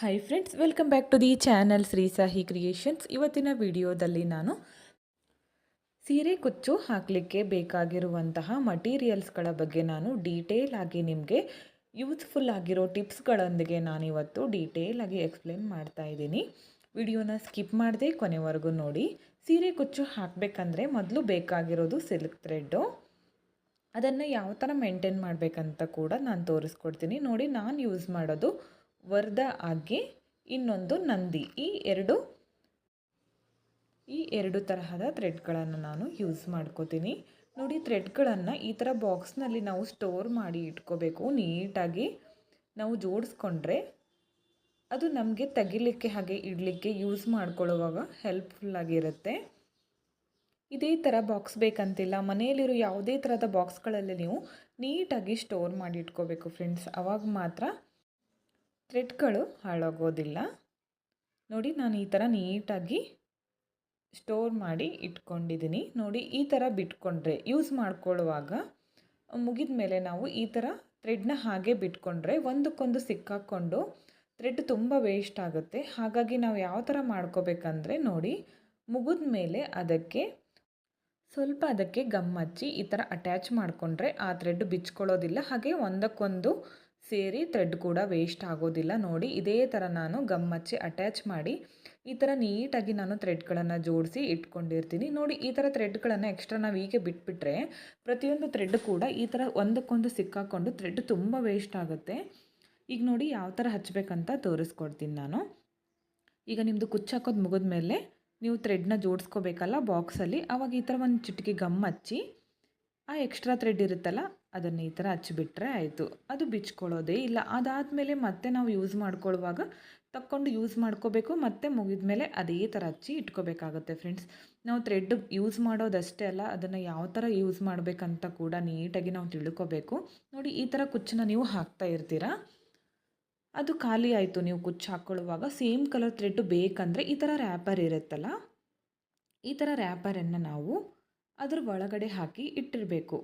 Hi friends welcome back to the channel Shri Sahi Creations ಇವತ್ತಿನ ವಿಡಿಯೋದಲ್ಲಿ ನಾನು ಸೀರೆ ಕುಚ್ಚು ಹಾಕಲಿಕ್ಕೆ ಬೇಕಾಗಿರುವಂತಹ ಮಟೀರಿಯಲ್ಸ್ಗಳ ಬಗ್ಗೆ ನಾನು ಡೀಟೇಲ್ ಆಗಿ ನಿಮಗೆ ಯೂಸ್ಫುಲ್ ಆಗಿರೋ ಟಿಪ್ಸ್ಗಳೊಂದಿಗೆ ನಾನಿವತ್ತು ಡೀಟೇಲ್ ಆಗಿ ಎಕ್ಸ್ಪ್ಲೇನ್ ಮಾಡ್ತಾ ಇದ್ದೀನಿ. ವಿಡಿಯೋನ ಸ್ಕಿಪ್ ಮಾಡದೆ ಕೊನೆವರೆಗೂ ನೋಡಿ. ಸೀರೆ ಕುಚ್ಚು ಹಾಕಬೇಕಂದ್ರೆ ಮೊದಲು ಬೇಕಾಗಿರೋದು ಸಿಲ್ಕ್ ಥ್ರೆಡ್ಡು ಅದನ್ನು ಯಾವ ಥರ ಮೇಂಟೈನ್ ಮಾಡಬೇಕಂತ ಕೂಡ ನಾನು ತೋರಿಸ್ಕೊಡ್ತೀನಿ. ನೋಡಿ, ನಾನು ಯೂಸ್ ಮಾಡೋದು ವರ್ಧ ಆಗಿ ಇನ್ನೊಂದು ನಂದಿ. ಈ ಎರಡು ಈ ಎರಡು ತರಹದ ಥ್ರೆಡ್ಗಳನ್ನು ನಾನು ಯೂಸ್ ಮಾಡ್ಕೋತೀನಿ. ನೋಡಿ, ಥ್ರೆಡ್ಗಳನ್ನು ಈ ಥರ ಬಾಕ್ಸ್ನಲ್ಲಿ ನಾವು ಸ್ಟೋರ್ ಮಾಡಿ ಇಟ್ಕೋಬೇಕು. ನೀಟಾಗಿ ನಾವು ಜೋಡಿಸ್ಕೊಂಡ್ರೆ ಅದು ನಮಗೆ ತೆಗಿಲಿಕ್ಕೆ ಹಾಗೆ ಇಡಲಿಕ್ಕೆ ಯೂಸ್ ಮಾಡ್ಕೊಳ್ಳುವಾಗ ಹೆಲ್ಪ್ಫುಲ್ಲಾಗಿರುತ್ತೆ. ಇದೇ ಥರ ಬಾಕ್ಸ್ ಬೇಕಂತಿಲ್ಲ. ಮನೆಯಲ್ಲಿರೋ ಯಾವುದೇ ಥರದ ಬಾಕ್ಸ್ಗಳಲ್ಲಿ ನೀವು ನೀಟಾಗಿ ಸ್ಟೋರ್ ಮಾಡಿ ಇಟ್ಕೋಬೇಕು ಫ್ರೆಂಡ್ಸ್. ಅವಾಗ ಮಾತ್ರ ಥ್ರೆಡ್ಗಳು ಹಾಳಾಗೋದಿಲ್ಲ. ನೋಡಿ ನಾನು ಈ ಥರ ನೀಟಾಗಿ ಸ್ಟೋರ್ ಮಾಡಿ ಇಟ್ಕೊಂಡಿದ್ದೀನಿ. ನೋಡಿ ಈ ಥರ ಬಿಟ್ಕೊಂಡ್ರೆ, ಯೂಸ್ ಮಾಡ್ಕೊಳ್ಳುವಾಗ ಮುಗಿದ ಮೇಲೆ ನಾವು ಈ ಥರ ಥ್ರೆಡ್ನ ಹಾಗೆ ಬಿಟ್ಕೊಂಡ್ರೆ ಒಂದಕ್ಕೊಂದು ಸಿಕ್ಕಾಕ್ಕೊಂಡು ಥ್ರೆಡ್ ತುಂಬ ವೇಸ್ಟ್ ಆಗುತ್ತೆ. ಹಾಗಾಗಿ ನಾವು ಯಾವ ಥರ ಮಾಡ್ಕೋಬೇಕಂದ್ರೆ ನೋಡಿ, ಮುಗಿದ ಮೇಲೆ ಅದಕ್ಕೆ ಸ್ವಲ್ಪ ಅದಕ್ಕೆ ಗಮ್ ಹಚ್ಚಿ ಈ ಥರ ಅಟ್ಯಾಚ್ ಮಾಡಿಕೊಂಡ್ರೆ ಆ ಥ್ರೆಡ್ ಬಿಚ್ಕೊಳ್ಳೋದಿಲ್ಲ. ಹಾಗೆ ಒಂದಕ್ಕೊಂದು ಸೇರಿ ಥ್ರೆಡ್ ಕೂಡ ವೇಸ್ಟ್ ಆಗೋದಿಲ್ಲ ನೋಡಿ. ಇದೇ ಥರ ನಾನು ಗಮ್ಮಚ್ಚಿ ಅಟ್ಯಾಚ್ ಮಾಡಿ, ಈ ಥರ ನೀಟಾಗಿ ನಾನು ಥ್ರೆಡ್ಗಳನ್ನು ಜೋಡಿಸಿ ಇಟ್ಕೊಂಡಿರ್ತೀನಿ. ನೋಡಿ, ಈ ಥರ ಥ್ರೆಡ್ಗಳನ್ನು ಎಕ್ಸ್ಟ್ರಾ ನಾವು ಹೀಗೆ ಬಿಟ್ಬಿಟ್ರೆ, ಪ್ರತಿಯೊಂದು ಥ್ರೆಡ್ ಕೂಡ ಈ ಥರ ಒಂದಕ್ಕೊಂದು ಸಿಕ್ಕಾಕೊಂಡು ಥ್ರೆಡ್ ತುಂಬ ವೇಸ್ಟ್ ಆಗುತ್ತೆ. ಈಗ ನೋಡಿ ಯಾವ ಥರ ಹಚ್ಚಬೇಕಂತ ತೋರಿಸ್ಕೊಡ್ತೀನಿ ನಾನು. ಈಗ ನಿಮ್ಮದು ಕುಚ್ಚು ಹಾಕೋದು ಮುಗಿದ ಮೇಲೆ ನೀವು ಥ್ರೆಡ್ನ ಜೋಡಿಸ್ಕೋಬೇಕಲ್ಲ ಬಾಕ್ಸಲ್ಲಿ ಆವಾಗ ಈ ಥರ ಒಂದು ಚಿಟಿಕೆ ಗಮ್ ಹಚ್ಚಿ ಆ ಎಕ್ಸ್ಟ್ರಾ ಥ್ರೆಡ್ ಇರುತ್ತಲ್ಲ, ಅದನ್ನು ಈ ಥರ ಹಚ್ಚಿಬಿಟ್ರೆ ಆಯಿತು. ಅದು ಬಿಚ್ಕೊಳ್ಳೋದೇ ಇಲ್ಲ. ಅದಾದಮೇಲೆ ಮತ್ತೆ ನಾವು ಯೂಸ್ ಮಾಡ್ಕೊಳ್ಳುವಾಗ ತಕ್ಕೊಂಡು ಯೂಸ್ ಮಾಡ್ಕೋಬೇಕು, ಮತ್ತು ಮುಗಿದ ಮೇಲೆ ಅದೇ ಥರ ಹಚ್ಚಿ ಇಟ್ಕೋಬೇಕಾಗುತ್ತೆ ಫ್ರೆಂಡ್ಸ್ ನಾವು ಥ್ರೆಡ್ ಯೂಸ್ ಮಾಡೋದಷ್ಟೇ ಅಲ್ಲ, ಅದನ್ನು ಯಾವ ಥರ ಯೂಸ್ ಮಾಡಬೇಕಂತ ಕೂಡ ನೀಟಾಗಿ ನಾವು ತಿಳ್ಕೋಬೇಕು. ನೋಡಿ, ಈ ಥರ ಕುಚ್ಚನ್ನ ನೀವು ಹಾಕ್ತಾ ಇರ್ತೀರಾ? ಅದು ಖಾಲಿ ಆಯಿತು ನೀವು ಕುಚ್ಚು ಹಾಕ್ಕೊಳ್ಳುವಾಗ. ಸೇಮ್ ಕಲರ್ ಥ್ರೆಡ್ ಬೇಕಂದರೆ ಈ ಥರ ರ್ಯಾಪರ್ ಇರುತ್ತಲ್ಲ, ಈ ಥರ ರ್ಯಾಪರನ್ನು ನಾವು ಅದ್ರ ಒಳಗಡೆ ಹಾಕಿ ಇಟ್ಟಿರಬೇಕು.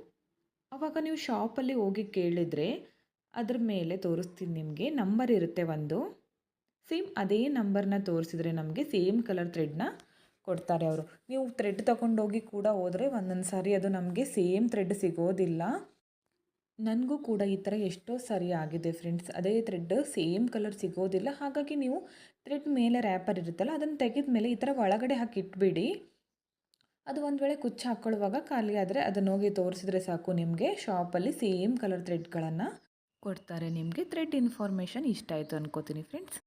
ಆವಾಗ ನೀವು ಶಾಪಲ್ಲಿ ಹೋಗಿ ಕೇಳಿದರೆ ಅದ್ರ ಮೇಲೆ ತೋರಿಸ್ತೀನಿ ನಿಮಗೆ. ನಂಬರ್ ಇರುತ್ತೆ ಒಂದು. ಸೇಮ್ ಅದೇ ನಂಬರ್ನ ತೋರಿಸಿದ್ರೆ ನಮಗೆ ಸೇಮ್ ಕಲರ್ ಥ್ರೆಡ್ನ ಕೊಡ್ತಾರೆ ಅವರು. ನೀವು ಥ್ರೆಡ್ ತಗೊಂಡೋಗಿ ಕೂಡ ಹೋದರೆ ಒಂದೊಂದು ಸಾರಿ ಅದು ನಮಗೆ ಸೇಮ್ ಥ್ರೆಡ್ ಸಿಗೋದಿಲ್ಲ. ನನಗೂ ಕೂಡ ಈ ಥರ ಎಷ್ಟೋ ಸರಿ ಆಗಿದೆ ಫ್ರೆಂಡ್ಸ್ ಅದೇ ಥ್ರೆಡ್ ಸೇಮ್ ಕಲರ್ ಸಿಗೋದಿಲ್ಲ. ಹಾಗಾಗಿ ನೀವು ಥ್ರೆಡ್ ಮೇಲೆ ರ್ಯಾಪರ್ ಇರುತ್ತಲ್ಲ ಅದನ್ನು ತೆಗೆದ ಮೇಲೆ ಈ ಥರ ಒಳಗಡೆ ಹಾಕಿ ಇಟ್ಬಿಡಿ. ಅದು ಒಂದು ವೇಳೆ ಕುಚ್ಚು ಹಾಕ್ಕೊಳ್ಳುವಾಗ ಖಾಲಿ ಆದರೆ ಅದನ್ನು ಹೋಗಿ ತೋರಿಸಿದ್ರೆ ಸಾಕು ನಿಮಗೆ. ಶಾಪಲ್ಲಿ ಸೇಮ್ ಕಲರ್ ಥ್ರೆಡ್ಗಳನ್ನು ಕೊಡ್ತಾರೆ. ನಿಮಗೆ ಥ್ರೆಡ್ ಇನ್ಫಾರ್ಮೇಷನ್ ಇಷ್ಟ ಆಯಿತು ಅನ್ಕೋತೀನಿ ಫ್ರೆಂಡ್ಸ್